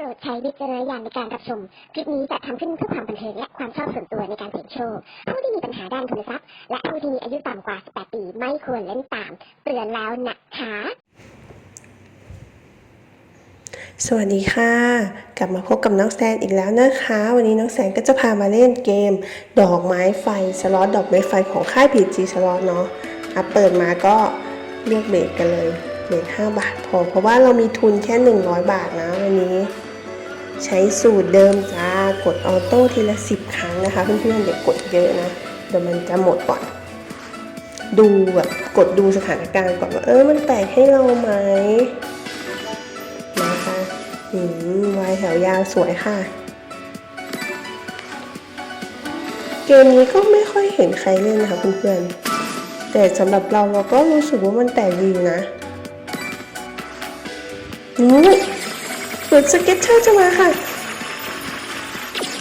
โปรดใช้วิจารณญาณในการรับชม คลิปนี้จะทำขึ้นเพื่อความบันเทิงและความชอบส่วนตัวในการเสี่ยงโชค ผู้ที่มีปัญหาด้านทุนทรัพย์ และผู้ที่มีอายุต่ำกว่า 18 ปีไม่ควรเล่นตาม เตือนแล้วนะคะ สวัสดีค่ะ กลับมาพบกับน้องแซนอีกแล้วนะคะ วันนี้น้องแซนก็จะพามาเล่นเกม ดอกไม้ไฟสล็อตดอกไม้ไฟของค่ายพีจีสล็อตเนาะอะเปิดมาก็เลือกเบรกกันเลยเบรก5บาทพอเพราะว่าเรามีทุนแค่ 100 บาทนะวันนี้ ใช้สูตรเดิมจ้ากดออโต้ทีละ 10 ครั้งนะคะเพื่อนๆอย่ากดเยอะนะเดี๋ยวมันจะหมดก่อน ดูแบบกดดูสถานการณ์ก่อนว่าเออมันแตกให้เราไหมนะคะอืมวายแถวยาวสวยค่ะ เกมนี้ก็ไม่ค่อยเห็นใครเล่นนะคะเพื่อนๆแต่สำหรับเราเราก็รู้สึกว่ามันแตกดีนะนู้ เปิดสเก็ตเชอร์จะมาค่ะ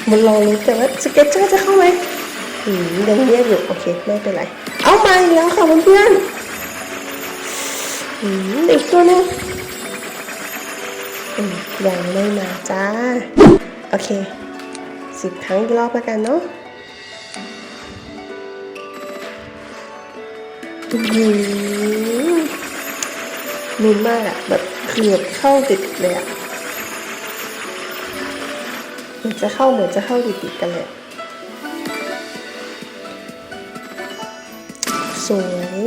มันรอรู้แต่ว่าสเก็ตเชอร์จะเข้าไหมอืมยังเงียบอยู่โอเคไม่เป็นไร เอามาอีกแล้วค่ะเพื่อนๆอืมอีกตัวหนึงอืมยังไม่มาจ้า โอเคสิบครั้งอีกรอบแล้วกันเนาะอืมลุ้นมากอะแบบเกือบเข้าติดเลยอะเห มือนจะเข้าเหมือนจะเข้าติดติดๆกันเลยอะสวย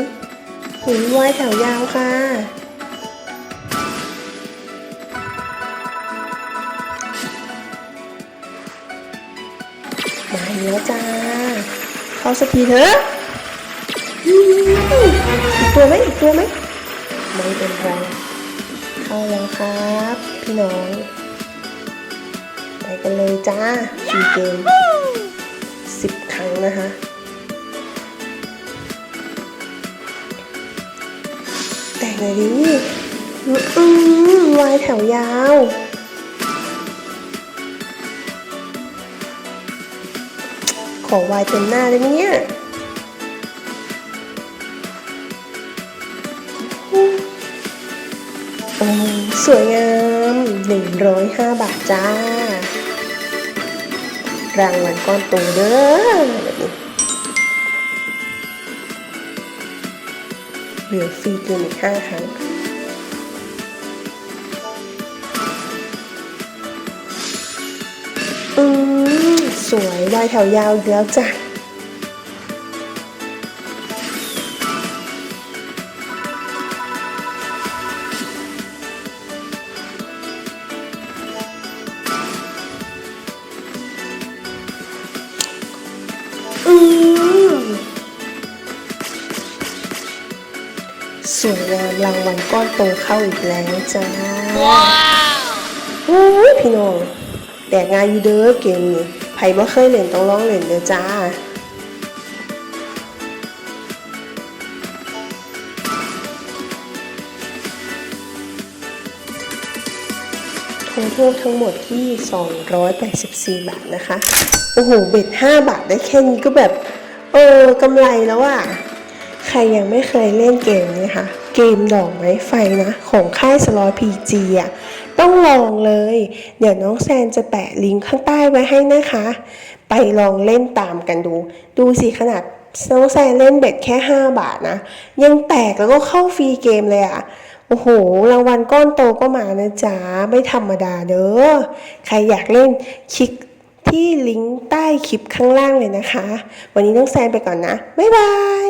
หุ่นวายแถวยาวค่ะ มาแล้วจ้า เข้าสักทีเถอะอีกตัวไหมอีกตัวไหมไม่เป็นไรเข้าแล้วครับ พี่น้อง กันเลยจ้าฟีเกมสิบครั้งนะคะแต่งไงดีอืมวายแถวยาวขอวายเต็มหน้าได้ไหมเนี่ยสวยงาม 105 บาทจ้า รางวัลก้อนโตเด้อเหลือฟรีเกินอีกห้าครั้งอืมสวยวายแถวยาวอีกแล้วจ้ะ อืมสวยงามรางวัลก้อนโตเข้าอีกแล้วจ้าว้าวโอ้ยพี่น้องแตกงานอยู่เด้อเกมนี้ไผบ่เคยเล่นต้องลองเล่นเด้อจ้า ทงทูบทั้งหมดที่ 284 บาทนะคะ โอ้โห เบ็ด 5 บาทได้แค่นี้ก็แบบ เออกำไรแล้วอะใครยังไม่เคยเล่นเกมนี้ค่ะเกมดอกไม้ไฟนะ ของค่ายสลอพีจีอะต้องลองเลย เดี๋ยวน้องแซนจะแปะลิงก์ข้างใต้ไว้ให้นะคะ ไปลองเล่นตามกันดู ดูสิขนาดน้องแซนเล่นเบ็ดแค่ 5 บาทนะ ยังแตกแล้วก็เข้าฟรีเกมเลยอะ โอ้โห รางวัลก้อนโตก็มานะจ๊ะ ไม่ธรรมดาเด้อ ใครอยากเล่นคลิกที่ลิงก์ใต้คลิปข้างล่างเลยนะคะ วันนี้ต้องแซนไปก่อนนะ บ๊ายบาย